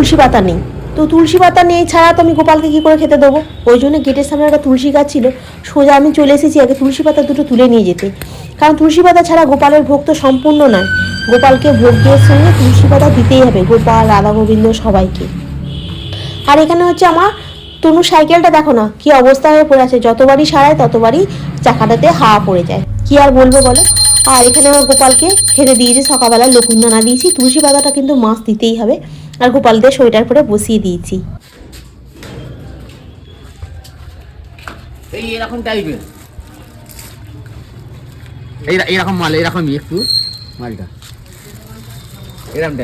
তুলসী পাতা নেই। তো তুলসী পাতা নেই ছাড়া তো আমি গোপালকে কী করে খেতে দেবো? ওই জন্য গেটের সামনে একটা তুলসী গাছ ছিল। সোজা আমি চলে এসেছি, আগে তুলসী পাতা দুটো তুলে নিয়ে যেতে। কারণ তুলসী পাতা ছাড়া গোপালের ভোগ তো সম্পূর্ণ নয়। গোপালকে ভোগের সঙ্গে তুলসী পাতা দিতেই হবে, গোপাল রাধা গোবিন্দ সবাইকে। আর এখানে হচ্ছে আমার তনু সাইকেলটা দেখো না, কি অবস্থা হয়ে পড়ে আছে। যতবারই সারায় ততবারই চাকাটাতে হাওয়া পড়ে যায়। কি আর বলব বলো? আর এখানে আমার গোপালকে খেতে দিয়েছি সকালবেলা লকুন্দানা দিয়েছি। তুলসী পাতাটা কিন্তু মাছ দিতেই হবে। আর গোপালদের সোয়েটার পরে বসিয়ে দিয়েছি। এই এরকম টাইপের। এই এরকম মাল এরকমই একটু মালটা। এরকম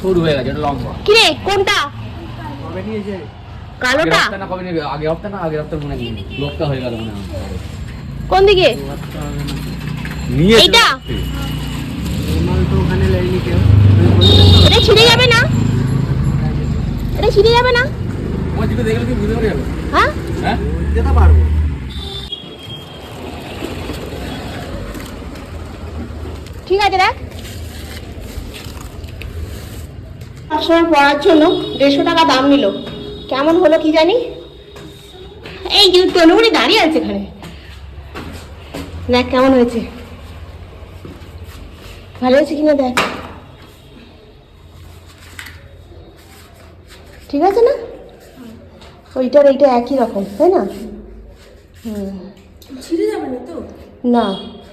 সরু হয়ে গেছে এটা লম্বা। কিরে কোনটা? কবে নিয়েছে? কালোটা? আগের না কবে নিয়ে আগে হপ্তাহ না মনে নেই লোকটা হয়ে গেল মনে হয়। কোন দিকে? নিয়ে এটা ছিঁড়ে যাবে না? এটা ছিঁড়ে যাবে না? দেখলে কি বুঝতে হ্যাঁ? হ্যাঁ? পারব। ঠিক আছে দেখ। সবসময় পড়ার জন্য দেড়শো টাকা দাম নিল। কেমন হলো কি জানি? এই যে তনুগুলি দাঁড়িয়ে আছে এখানে। দেখ কেমন হয়েছে। ভালো হয়েছে কিনা দেখ। ঠিক আছে না? ওইটার এইটা একই রকম তাই না? হুম। ছিঁড়ে যাবে না তো? না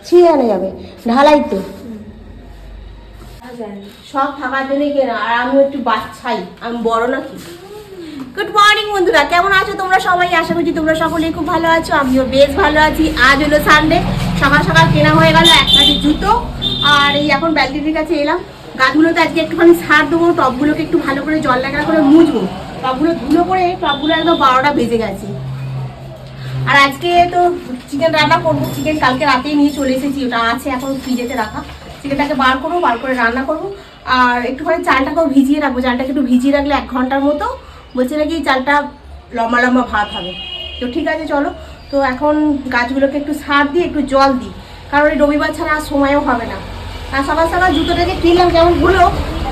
ছিঁড়ে আনা যাবে। ঢালাই তো। সব থাকার জন্যই কেনা আর আমি একটু বাচ্চাই আমি বড় নাকি? গুড মর্নিং বন্ধুরা কেমন আছো তোমরা সবাই? আশা করছি তোমরা সকলেই খুব ভালো আছো আমিও বেশ ভালো আছি। আজ হলো সানডে সকাল সকাল কেনা হয়ে গেল এক জুতো। আর এই এখন ব্যালকনির কাছে এলাম। গাছগুলোতে আজকে একটুখানি সার দেবো টবগুলোকে একটু ভালো করে জল লাগা করে মুছবো। টবগুলো ধুলো করে টবগুলো একদম বারোটা বেজে গেছে। আর আজকে তো চিকেন রান্না করব। চিকেন কালকে রাতেই নিয়ে চলে এসেছি। ওটা আছে এখন ফ্রিজেতে রাখা। চিকেনটাকে বার করব, বার করে রান্না করব। আর একটুখানি চালটাকেও ভিজিয়ে রাখব। চালটাকে একটু ভিজিয়ে রাখলে এক ঘণ্টার মতো। বলছে নাকি চালটা লম্বা লম্বা ভাত হবে। তো ঠিক আছে, চলো। তো এখন গাছগুলোকে একটু সার দিই একটু জল দিই। কারণ রবিবার ছাড়া আর সময়ও হবে না। আর সকাল সকাল জুতোটাকে কিনলাম, কেমন হলো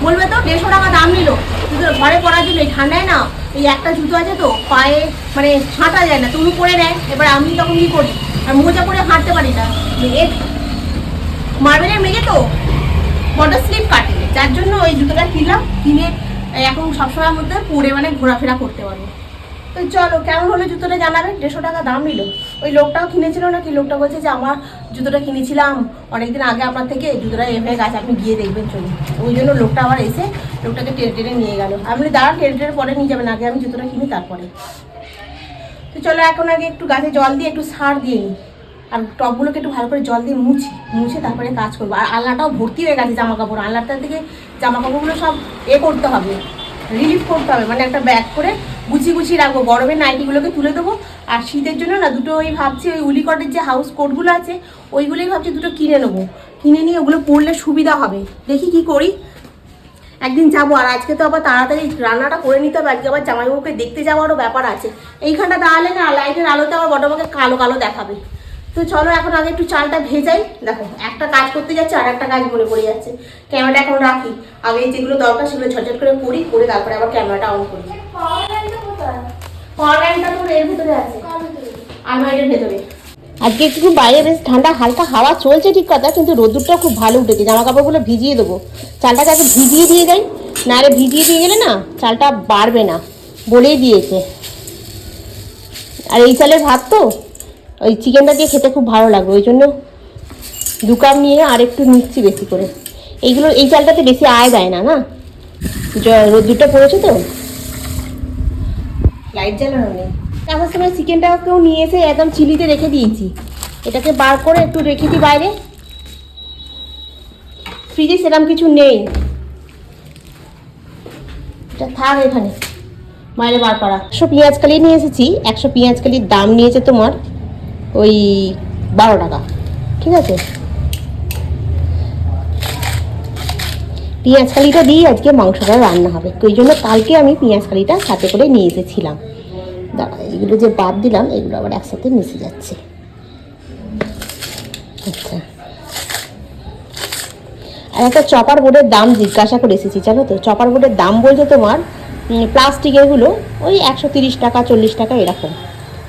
বলবে তো, দেড়শো টাকা দাম নিল। কিন্তু ঘরে পরার জন্য ঠান্ডায় না, এই একটা জুতো আছে তো, পায়ে মানে ছাঁটা যায় না তুমি পরে নেয়। এবার আমি তখন কি করি? আর মোজা পরে হাঁটতে পারি না। মার্বেলের মেঝে তো বড্ড স্লিপ কাটে। যার জন্য ওই জুতোটা কিনলাম, কিনে এখন সবসময়ের মধ্যে পরে মানে ঘোরাফেরা করতে পারব। তো চলো, কেমন হলো জুতোটা জানাবে? দেড়শো টাকা দাম নিল। ওই লোকটাও কিনেছিল নাকি? লোকটা বলছে যে, আমার জুতোটা কিনেছিলাম। অনেকদিন আগে আপনার থেকে জুতোটা এ গাছ, আপনি গিয়ে দেখবেন, চলুন। ওই জন্য লোকটা আবার এসে লোকটাকে টেনে টেনে নিয়ে গেল। আমি দাঁড়ান টেনে টেনে পরে নিয়ে যাবেন। আগে আমি জুতোটা কিনি, তারপরে। তো চলো, এখন আগে একটু গাছে জল দিয়ে একটু সার দিয়ে নিই আর টবগুলোকে একটু ভালো করে জল দিয়ে মুছি, মুছে তারপরে কাজ করব। আর আলনাটাও ভর্তি হয়ে গেছে জামা কাপড় আলনাটার দিকে জামা কাপড়গুলো সব এ করতে হবে, রিলিফ করতে হবে। মানে একটা ব্যাগ করে গুছিয়ে গুছিয়ে রাখব। গরমের নাইটিগুলোকে তুলে দেবো। আর শীতের জন্য না দুটো ওই ভাবছি, ওই উলিকটের যে হাউস কোটগুলো আছে, ওইগুলোই ভাবছি দুটো কিনে নেব। কিনে নিয়ে ওগুলো পরলে সুবিধা হবে। দেখি কি করি। একদিন যাব। আর আজকে তো আবার তাড়াতাড়ি রান্নাটা করে নিতে হবে। আজকে আবার জামাইবাবুকে দেখতে যাওয়ারও ব্যাপার আছে। এইখানটা দাঁড়ালে না লাইটের আলোতে আবার আমাকে কালো কালো দেখাবে। তো চলো এখন আগে একটু চালটা ভেজাই। দেখো একটা কাজ করতে যাচ্ছে আর একটা কাজ মনে পড়ে যাচ্ছে। ক্যামেরাটা এখন রাখি। আগে যেগুলো দরকার সেগুলো ঝটঝট করে করি করে তারপরে আবার ক্যামেরাটা অন করি। পাওয়ার ব্যাংকটা তোর এর ভিতরে আছে। আলমারির ভেতরে। আজকে একটু বাইরে বেশ ঠান্ডা হালকা হাওয়া চলছে ঠিক কথা কিন্তু রোদ্দুরটাও খুব ভালো উঠেছে। জামা কাপড়গুলো ভিজিয়ে দেবো। চালটাকে আগে ভিজিয়ে দিয়ে যাই না আরে ভিজিয়ে দিয়ে গেলে না চালটা বাড়বে না বলেই দিয়েছে। আর এই চালের ভাত তো? ওই চিকেনটা দিয়ে খেতে খুব ভালো লাগবে ওই জন্য দু কাপ নিয়ে আর একটু নিচ্ছি বেশি করে। এইগুলো এই চালটাতে বেশি আয় দেয় না না? রোদ্দুরটা পড়েছে তো? লাইট জ্বালানো নেই। আমার সময় চিকেনটাকেও নিয়ে এসে একদম চিলিতে রেখে দিয়েছি। এটাকে বার করে একটু রেখে দিই বাইরে। ফ্রিজে সেরকম কিছু নেই। এটা থাক এখানে। বাইরে বার করা। একশো পেঁয়াজ কালি নিয়ে এসেছি একশো পেঁয়াজ কালির দাম নিয়েছে তোমার। ওই বারো টাকা। ঠিক আছে? পেঁয়াজ কালিটা দিয়েই আজকে মাংসটা রান্না হবে। তো ওই জন্য কালকে আমি পেঁয়াজ কালিটা সাথে করে নিয়ে এসেছিলাম। দাঁড়া এগুলো যে বাদ দিলাম এগুলো আবার একসাথে মিশে যাচ্ছে। আচ্ছা। আর একটা চপার বোর্ডের দাম জিজ্ঞাসা করে এসেছি জানো তো? চপার বোর্ডের দাম বলছে তোমার উম, প্লাস্টিকেরগুলো ওই একশো তিরিশ টাকা চল্লিশ টাকা এরকম।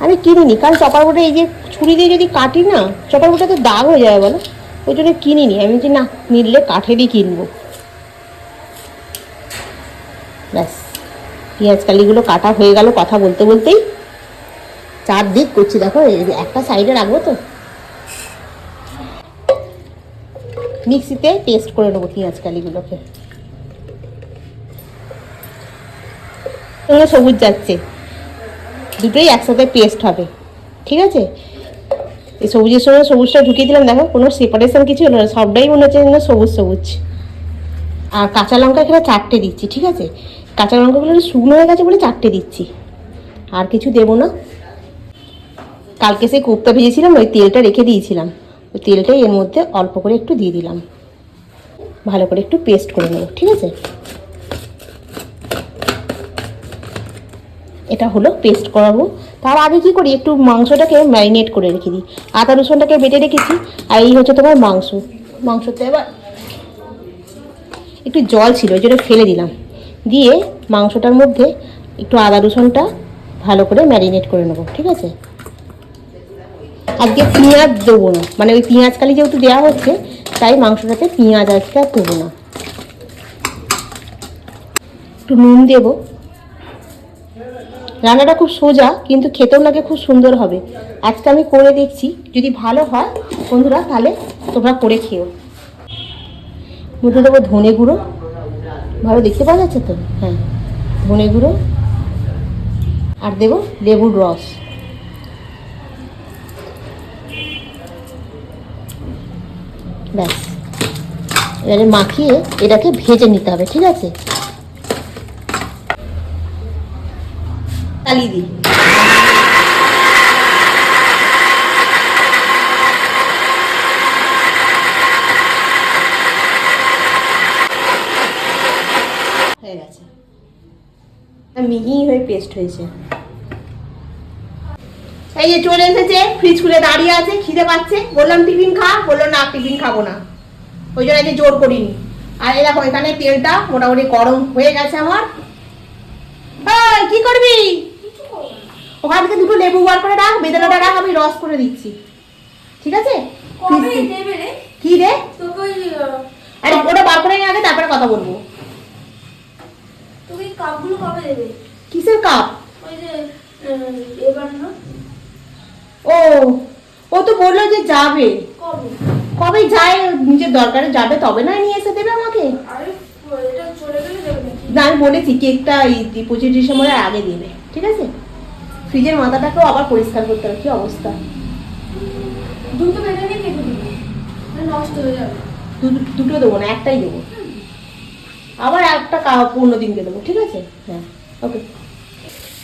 আমি কিনিনি, কারণ চপার বোর্ডে এই যে ছুরি দিয়ে যদি কাটি না, চপার বোর্ডে তো দাগ হয়ে যাবে বলো। ওই জন্য কিনিনি, আমি যে না, নিলে কাঠেরই কিনবো। ব্যাস পেঁয়াজ কালিগুলো কাটা হয়ে গেল কথা বলতে বলতেই। চারদিক করছি, দেখো একটা সাইডে রাখব তো। মিক্সিতে টেস্ট করে নেব পেঁয়াজ কালিগুলোকে সবুজ যাচ্ছে। দুটোই একসাথে পেস্ট হবে। ঠিক আছে? এই সবুজের সঙ্গে সবুজটা ঢুকিয়ে দিলাম, দেখো, কোনো সেপারেশন কিছু হলো না, সবটাই মনে হচ্ছে যেন সবুজ সবুজ। আর কাঁচা লঙ্কা এখানে চারটে দিচ্ছি, ঠিক আছে? কাঁচা লঙ্কাগুলো শুকনো হয়ে গেছে বলে চারটে দিচ্ছি। আর কিছু দেবো না। কালকে সেই কোপ্তা ভেজেছিলাম, ওই তেলটা রেখে দিয়েছিলাম। ওই তেলটাই এর মধ্যে অল্প করে একটু দিয়ে দিলাম। ভালো করে একটু পেস্ট করে নেব, ঠিক আছে? এটা হলো পেস্ট করাবো। তার আগে কি করি, একটু মাংসটাকে ম্যারিনেট করে রেখে দিই। আদা রসুনটাকে বেটে রেখেছি, আর এই হচ্ছে তোমার মাংস। মাংসতে এবার একটু জল ছিল জন্য ফেলে দিলাম। দিয়ে মাংসটার মধ্যে একটু আদা রসুনটা ভালো করে ম্যারিনেট করে নেব, ঠিক আছে? আজকে পেঁয়াজ দেবো না মানে ওই পেঁয়াজ কালি যেহেতু দেওয়া হচ্ছে, তাই মাংসটাতে পেঁয়াজ আজকে আর দেবো না। একটু নুন দেবো। রান্নাটা খুব সোজা, কিন্তু খেতেও লাগে খুব সুন্দর হবে। আজকে আমি করে দেখছি, যদি ভালো হয়, বন্ধুরা, তাহলে তোমরা করে খেও। মধ্যে দেবো ধনে গুঁড়ো। ভালো দেখতে পাওয়া যাচ্ছে তো? হ্যাঁ ধনে গুঁড়ো। আর দেবো লেবুর রস। ব্যাস। এবারে মাখিয়ে এটাকে ভেজে নিতে হবে, ঠিক আছে? চালিয়ে দিই। মিহি হয়ে পেস্ট হয়েছে। এই যে চলে এসেছে ফ্রিজ খুলে দাঁড়িয়ে আছে, খিদে পাচ্ছে। বললাম, টিফিন খা? বলল, না, টিফিন খাব না। ওই জন্য আজকে জোর করিনি। আর এই দেখো, এখানে তেলটা মোটামুটি গরম হয়ে গেছে আমার। কি করবি? ওখান থেকে দুটো লেবু বার করে রাখ বেদানাটা রাখ আমি রস করে দিচ্ছি। ঠিক আছে? কি রে? আরে ওটা বার করে আগে তারপরে কথা বলব। এই কাপগুলো কবে দেবে? কিসের কাপ? ওই যে ও ও তো বলল যে যাবে। কবে? যায় নিজের দরকারে যাবে তবে না নিয়ে এসে দেবে আমাকে। না আমি বলেছি কেকটা এই পঁচিশ ডিসেম্বরের আগে দেবে ঠিক আছে? ফ্রিজের মাথাটাকেও আবার পরিষ্কার করতে হবে কি অবস্থা? দুটো বেঁধে নিয়ে কেটে দিবি নষ্ট হয়ে যাবে। দুটো দেবো না একটাই দেবো। আবার একটা পূর্ণ দিনকে দেবো ঠিক আছে? হ্যাঁ ওকে।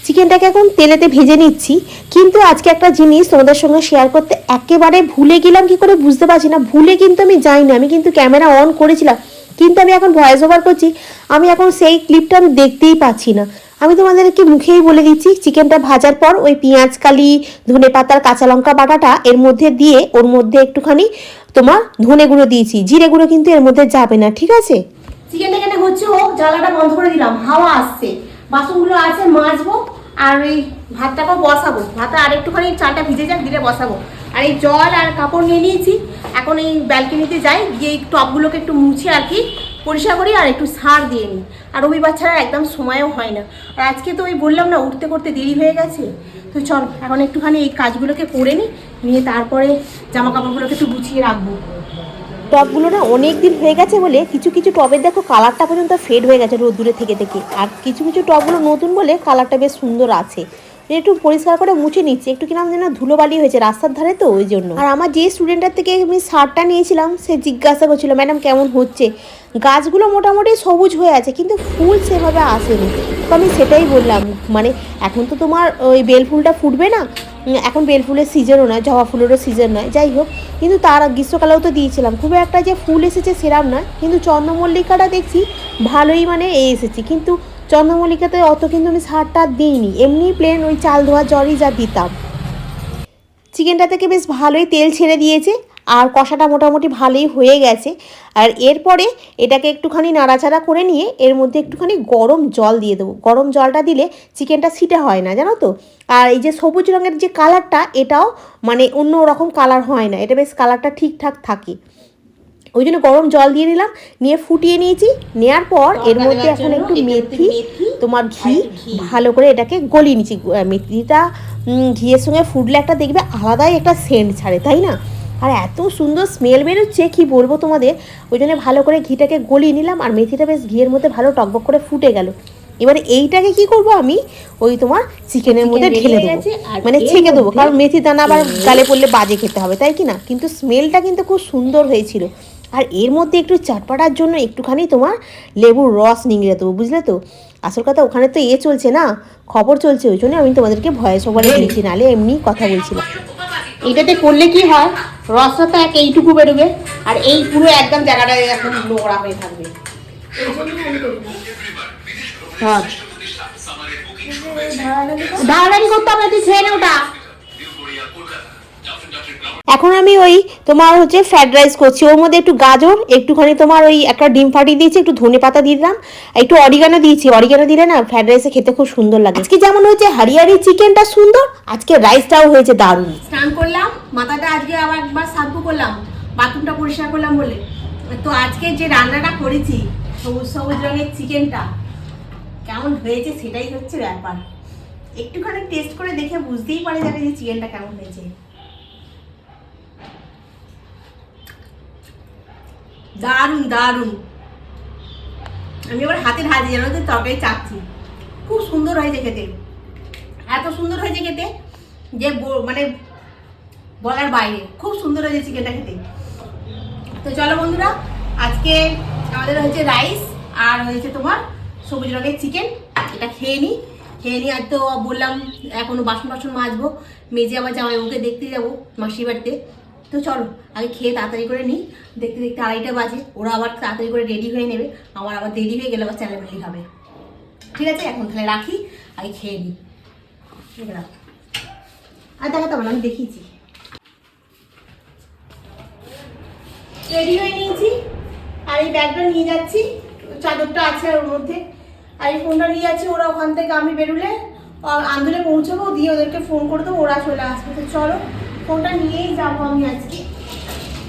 চিকেনটাকে এখন তেলেতে ভেজে নিচ্ছি কিন্তু আজকে একটা জিনিস তোমাদের সঙ্গে শেয়ার করতে একেবারে ভুলে গেলাম কি করে বুঝতে পারছি না। ভুলে কিন্তু আমি যাইনি আমি কিন্তু ক্যামেরা অন করেছিলাম। কিন্তু আমি এখন ভয়েস ওভার করছি, আমি এখন সেই ক্লিপটা আমি দেখতেই পাচ্ছি না। আমি তোমাদেরকে মুখেই বলে দিচ্ছি, চিকেনটা ভাজার পর ওই পেঁয়াজ, কালি, ধনে পাতার কাঁচা লঙ্কা বাটাটা এর মধ্যে দিয়ে ওর মধ্যে একটুখানি তোমার ধনে গুঁড়ো দিয়েছি। জিরে গুঁড়ো কিন্তু এর মধ্যে যাবে না, ঠিক আছে? চিকেনটা এখানে হচ্ছে হোক জ্বালাটা বন্ধ করে দিলাম, হাওয়া আসছে। বাসনগুলো আছে, মাজবো আর ওই ভাতটাকেও বসাবো। ভাতটা আর একটুখানি চালটা ভিজে যাক দিলে বসাবো। আর এই জল আর কাপড় নিয়ে নিয়েছি। এখন এই ব্যালকনিতে যাই, গিয়ে এই টবগুলোকে একটু মুছে আর কি পরিষ্কার করি আর একটু সার দিয়ে নিই। আর রবিবার ছাড়া একদম সময়ও হয় না। আর আজকে তো ওই বললাম না, উঠতে করতে দেরি হয়ে গেছে। তো চল, এখন একটুখানি এই কাজগুলোকে করে নিই, নিয়ে তারপরে জামা কাপড়গুলোকে একটু গুছিয়ে রাখব। টবগুলো না অনেক দিন হয়ে গেছে বলে কিছু কিছু টবের দেখো কালারটা পর্যন্ত ফেড হয়ে গেছে রোদ্দুরে থেকে থেকে। আর কিছু কিছু টবগুলো নতুন বলে কালারটা বেশ সুন্দর আছে। একটু পরিষ্কার করে মুছে নিচ্ছি। একটু কিনা যেন ধুলোবালি হয়েছে রাস্তার ধারে তো, ওই জন্য। আর আমার যে স্টুডেন্টের থেকে আমি সারটা নিয়েছিলাম, সে জিজ্ঞাসা করছিল ম্যাডাম কেমন হচ্ছে? গাছগুলো মোটামুটি সবুজ হয়ে আছে, কিন্তু ফুল সেভাবে আসেনি। তো আমি সেটাই বললাম মানে এখন তো তোমার ওই বেল ফুলটা ফুটবে না এখন বেল ফুলের সিজনও নয়, জবা ফুলেরও সিজন নয়, যাই হোক। কিন্তু তার গ্রীষ্মকালেও তো দিয়েছিলাম। খুব একটা যে ফুল এসেছে সেরাম নয়, কিন্তু চন্দ্রমল্লিকাটা দেখছি ভালোই মানে এ এসেছে। কিন্তু চন্দ্রমল্লিকাতে অত কিন্তু আমি সারটা দিইনি। এমনি প্লেন ওই চাল ধোয়া জলই যা দিতাম। চিকেনটা থেকে বেশ ভালোই তেল ছেড়ে দিয়েছে, আর কষাটা মোটামুটি ভালোই হয়ে গেছে। আর এরপরে এটাকে একটুখানি নাড়াচাড়া করে নিয়ে এর মধ্যে একটুখানি গরম জল দিয়ে দেবো। গরম জলটা দিলে চিকেনটা ছিটে হয় না, জানো তো? আর এই যে সবুজ রঙের যে কালারটা এটাও মানে অন্য রকম কালার হয় না। এটা বেশ কালারটা ঠিকঠাক থাকে। ওই জন্য গরম জল দিয়ে নিলাম নিয়ে ফুটিয়ে নিয়েছি। নেওয়ার পর এর মধ্যে এখন একটু মেথি তোমার ঘি ভালো করে এটাকে গলিয়ে নিচ্ছি মেথিটা ঘিয়ের সঙ্গে ফুটলে একটা দেখবে আলাদাই একটা সেন্ট ছাড়ে তাই না? আর এত সুন্দর স্মেল বেরোচ্ছে কি বলব তোমাদের? ওই জন্য ভালো করে ঘিটাকে গলিয়ে নিলাম আর মেথিটা বেশ ঘিয়ের মধ্যে ভালো টকবক করে ফুটে গেল। এবারে এইটাকে কি করব আমি? ওই তোমার চিকেনের মধ্যে ঢেলে দেবো। মানে ছেঁকে দেবো কারণ মেথি দানা আবার গালে পড়লে বাজে খেতে হবে তাই কি না? কিন্তু স্মেলটা কিন্তু খুব সুন্দর হয়েছিল। আর এর মধ্যে একটু চাটপাটার জন্য একটুখানি তোমার লেবুর রস নিংড়ে দেবো বুঝলে তো? আসল কথা ওখানে তো এ চলছে না খবর চলছে ওই জন্য আমি তোমাদেরকে ভয়েস ওভারে দিয়েছি নাহলে এমনি কথা বলছিলাম। এটাতে করলে কি হয়? রসটা তো এক এইটুকু বেরোবে আর এই পুরো একদম জায়গাটা নোংরা হয়ে থাকবে। হ্যাঁ। ধারাদারি করতে হবে তুই খেয়ে ওটা। এখন আমি ওই তোমার হচ্ছে ফ্রাইড রাইস করছি। ওর মধ্যে একটু গাজর, একটুখানি তোমার ওই একটা ডিম ফাটিয়ে দিয়েছি, একটু ধনে পাতা দিয়ে দিলাম। একটু অরিগানো দিয়েছি। অরিগানো দিলে না ফ্রাইড রাইসে খেতে খুব সুন্দর লাগে। আজকে যেমন হয়েছে হারিয়ারি চিকেনটা সুন্দর, আজকে রাইসটাও হয়েছে দারুণ। স্নান করলাম, মাথাটা আজকে আবার একবার শ্যাম্পু করলাম বাথরুমটা পরিষ্কার করলাম বলে। তো আজকে যে রান্নাটা করেছি, সবুজ সবুজ রঙের চিকেনটা, কেমন হয়েছে সেটাই হচ্ছে ব্যাপার। একটুখানি টেস্ট করে দেখে বুঝতেই পারা যাবে যে চিকেনটা কেমন হয়েছে। দারুণ দারুণ। আমি এবার হাতে ঢালি জানো তো তরকারি চাচ্ছি খুব সুন্দর হয়েছে খেতে। এত সুন্দর হয়েছে খেতে যে মানে বলার বাইরে। খুব সুন্দর হয়েছে চিকেনটা খেতে। তো চলো বন্ধুরা, আজকে আমাদের হয়েছে রাইস আর হয়েছে তোমার সবুজ রঙের চিকেন। এটা খেয়ে নিই খেয়ে নিই আর তো বললাম, এখনও বাসন বাসন মাজবো। মেজে আবার জামাইবাবুকে দেখতে যাব মাসির বাড়িতে। তো চলো আগে খেয়ে তাড়াতাড়ি করে নিই। দেখতে দেখতে আড়াইটা বাজে ওরা আবার তাড়াতাড়ি করে রেডি হয়ে নেবে আমার আবার দেরি হয়ে গেলে আবার চ্যানেল হবে। ঠিক আছে? এখন তাহলে রাখি আগে খেয়ে নিই। আর দেখাতে পারলাম আমি দেখিয়েছি। রেডি হয়ে নিয়েছি আর এই ব্যাগটা নিয়ে যাচ্ছি। চাদরটা আছে ওর মধ্যে। আর এই ফোনটা নিয়ে যাচ্ছি ওরা ওখান থেকে আমি বেরোলে আহ, আন্দোলে পৌঁছাবো দিয়ে ওদেরকে ফোন করে দেবো ওরা চলে আসবে। চলো ফোনটা নিয়েই যাব আমি আজকে।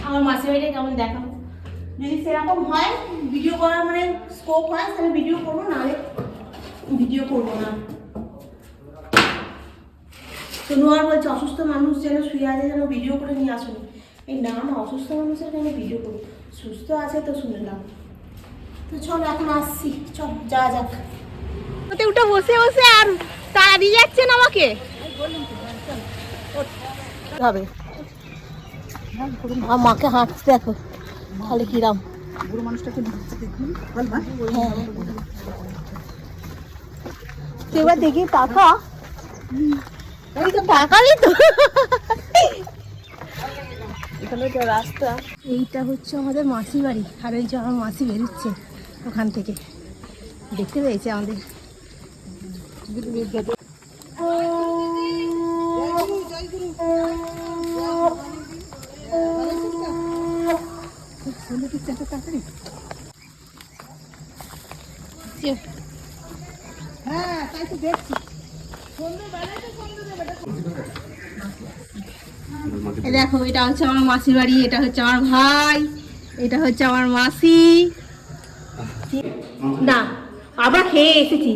আমার মাসির বাড়িটা কেমন দেখাবো? যদি সেরকম হয় ভিডিও করার মানে স্কোপ হয় তাহলে ভিডিও করব নাহলে ভিডিও করব না। তনুয়ার বলছে অসুস্থ মানুষ যেন শুয়ে আছে যেন ভিডিও করে নিয়ে আসুন এই না না অসুস্থ মানুষের কেন ভিডিও করব। সুস্থ আছে তো শুনে শুনলাম তো চল এখন আসছি। চল যা যাক। ওতে উঠে বসে বসে আর তারা দিয়ে যাচ্ছেন আমাকে। হবে। আর মাকে হাঁটতে দেখো তাহলে কিরাম। হ্যাঁ। তুই এবার দেখি টাকা? এই তো তো। এখানে তো রাস্তা। এইটা হচ্ছে আমাদের মাসি বাড়ি। আর এই যে আমার মাসি বেরোচ্ছে ওখান থেকে। দেখতে পেয়েছে আমাদের। দেখো এটা হচ্ছে আমার মাসির বাড়ি এটা হচ্ছে আমার ভাই এটা হচ্ছে আমার মাসি। না আবার খেয়ে এসেছি।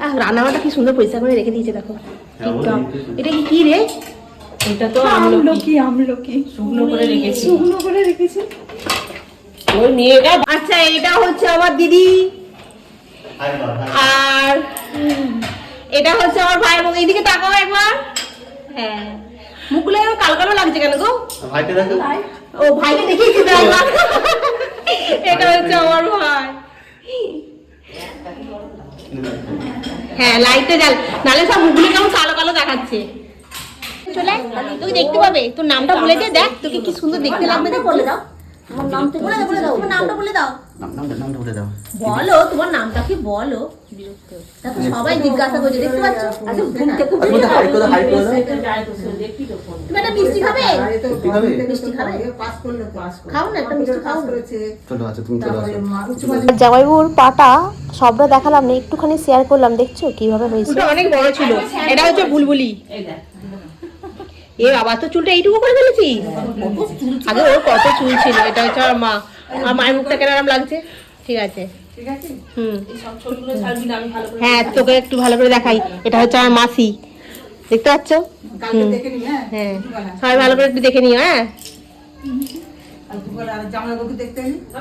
আহ, রান্নাবান্না কি সুন্দর পরিষ্কার করে রেখে দিয়েছে দেখো। টিপটপ। এটা কি কি রে? এটা তো আমলকি। আমলকি শুকনো করে রেখেছি। শুকনো করে রেখেছি। ওই আচ্ছা এটা হচ্ছে আমার দিদি। আর এটা হচ্ছে আমার ভাই এবং এইদিকে তাকাও একবার। হ্যাঁ। মুখগুলো এরকম কালো কালো লাগছে কেন গো? ভাইটা দেখো। ও ভাইকে দেখিয়েছি তো একবার। এটা হচ্ছে আমার ভাই। হ্যাঁ লাইটটা জ্বাল। নালে সব মুখগুলো কেমন কালো কালো দেখাচ্ছে। চলে তোকে দেখতে পাবে। তোর নামটা বলে দে দেখ তোকে কি সুন্দর দেখতে লাগবে বলে দাও আমার নামটা বলে দাও বলে দাও। তোমার নামটা বলে দাও। নামটা নামটা বলে দাও। বলো তোমার নামটা কি বলো? বিরক্ত। দেখো সবাই জিজ্ঞাসা করছে দেখতে পাচ্ছ? আচ্ছা ঘুম থেকে হাই উঠে হাই করে হাই করে। তুমি একটা মিষ্টি খাবে? সত্যি খাবে? মিষ্টি খাবে? খাও না একটা মিষ্টি খাও চলো আচ্ছা তুমি চলো আসো জামাইবাবুর পাটা সবটা দেখালাম না একটুখানি শেয়ার করলাম দেখছ কীভাবে হয়েছে? অনেক বড় ছিল। এটা হচ্ছে বুলবুলি। এ বাবা তো চুলটা এইটুকু করে ফেলেছি আগে ওর কত চুল ছিল এটা হচ্ছে আমার মা। আর মায়ের মুখটা কেনারাম লাগছে? ঠিক আছে। হুম। হ্যাঁ তোকে একটু ভালো করে দেখাই। এটা হচ্ছে আমার মাসি। দেখতে পাচ্ছ? হ্যাঁ? সবাই ভালো করে একটু দেখে নিও হ্যাঁ?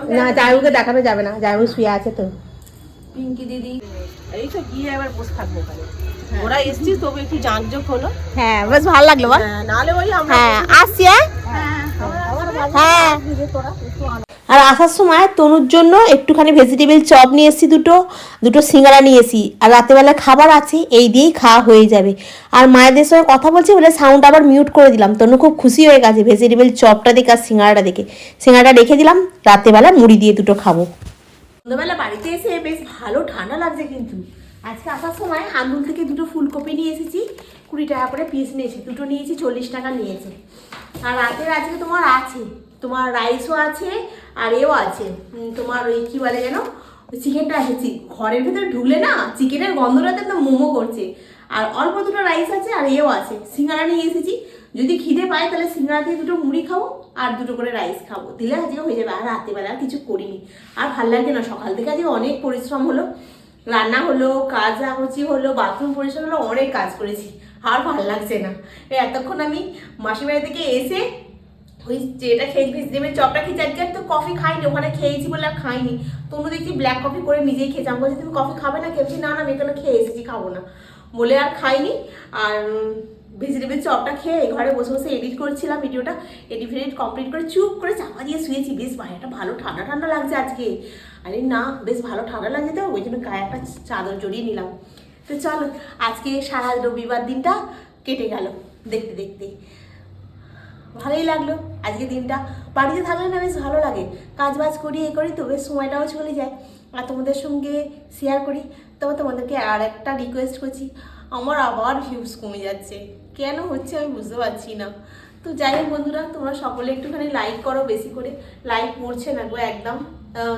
না জামাইবুকে দেখানো যাবে না। জামাইবু শুয়ে আছে তো। এই তো গিয়ে এবার বসে থাকব ওরা এসছিস তবু একটু জাঁকজোক হলো। হ্যাঁ বেশ ভালো লাগল বল। হ্যাঁ, নাহলে ওই আমরা হ্যাঁ আসছি হ্যাঁ? হ্যাঁ আর আসার সময় তনুর জন্য একটুখানি ভেজিটেবল চপ নিয়ে এসেছি দুটো দুটো সিঙ্গারা নিয়ে এসি আর রাতেবেলা খাবার আছে, এই দিয়েই খাওয়া হয়ে যাবে। আর মায়েদের সঙ্গে কথা বলছি বলে সাউন্ড আবার মিউট করে দিলাম। তনু খুব খুশি হয়ে গেছে ভেজিটেবল চপটা দেখে আর সিঙ্গারাটা দেখে। সিঙ্গারাটা রেখে দিলাম রাতেবেলা মুড়ি দিয়ে দুটো খাব। সন্ধ্যাবেলা বাড়িতে এসে বেশ ভালো ঠান্ডা লাগছে কিন্তু। আজকে আসার সময় হান্দুল থেকে দুটো ফুলকপি নিয়ে এসেছি, কুড়ি টাকা করে পিস নিয়েছি। দুটো নিয়েছি, চল্লিশ টাকা নিয়েছে। আর রাতের আজকে তোমার আছে। তোমার রাইসও আছে আর এও আছে। তোমার ওই কী বলে যেন? চিকেনটা এসেছি ঘরের ভিতরে ঢুকলে না চিকেনের গন্ধটাতে একদম মোমো করছে। আর অল্প দুটো রাইস আছে আর এও আছে। সিঙ্গারা নিয়ে এসেছি। যদি খিদে পায় তাহলে সিঙ্গারা দিয়ে দুটো মুড়ি খাব আর দুটো করে রাইস খাব। দিলে আজকে হয়ে যাবে। আর রাত্রিবেলা আর কিছু করিনি। আর ভালো লাগছে না। সকাল থেকে আজকে অনেক পরিশ্রম হলো। রান্না হলো কাচাকুচি হলো বাথরুম পরিষ্কার হলো, অনেক কাজ করেছি। আর ভালো লাগছে না। এতক্ষণ আমি মাসির বাড়ি থেকে এসে ওই যেটা খেয়েছি ভেজিটেবল চপটা খেয়েছি। আজকে তো কফি খাইনি, ওখানে খেয়েছি বলে আর খাইনি। তনু দেখছি ব্ল্যাক কফি করে নিজেই খেয়েছি। আমি বলছি, তুমি কফি খাবে না? খেয়েছি না না, আমি এখানে খেয়ে এসেছি, খাব না। বলে আর খাইনি। আর ভেজিটেবল চপটা খেয়ে ঘরে বসে বসে এডিট করছিলাম ভিডিওটা। এডিট ফেডিট কমপ্লিট করে চুপ করে চাপা দিয়ে শুয়েছি। বেশ বাইরেটা ভালো ঠান্ডা ঠান্ডা লাগছে আজকে। আরে না, বেশ ভালো ঠান্ডা লাগছে তো, ওই জন্য গায়ে একটা চাদর জড়িয়ে নিলাম। তো চলো, আজকে সারা রবিবার দিনটা কেটে গেল, দেখতে দেখতে। ভালোই লাগল। আজকে দিনটা। বাড়িতে থাকলে না বেশ ভালো লাগে। কাজ বাজ করি, এ করি তো বেশ সময়টাও চলে যায়। আর তোমাদের সঙ্গে শেয়ার করি। তবে তোমাদেরকে আর একটা রিকোয়েস্ট করছি। আমার আবার ভিউজ কমে যাচ্ছে। কেন হচ্ছে আমি বুঝতে পারছি না। তো যাই হোক বন্ধুরা, তোমরা সকলে একটুখানি লাইক করো বেশি করে। লাইক পড়ছে না গো একদম।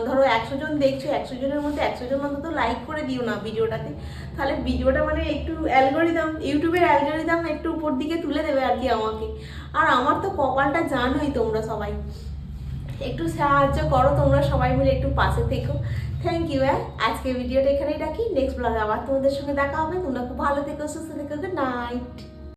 ধরো একশো জন দেখছ, একশো জনের মধ্যে একশো জন অন্তত লাইক করে দিও না ভিডিওটাতে। তাহলে ভিডিওটা মানে একটু অ্যালগোরিদম ইউটিউবের অ্যালগোরিদম একটু উপর দিকে তুলে দেবে আর কি আমাকে। আর আমার তো কপালটা জানোই তোমরা সবাই। একটু সাহায্য করো, তোমরা সবাই মিলে একটু পাশে থেকো। থ্যাংক ইউ হ্যাঁ? আজকে ভিডিওটা এখানেই রাখি। নেক্সট ব্লগে আবার তোমাদের সঙ্গে দেখা হবে। তোমরা খুব ভালো থেকো, সুস্থ থেকো গুড নাইট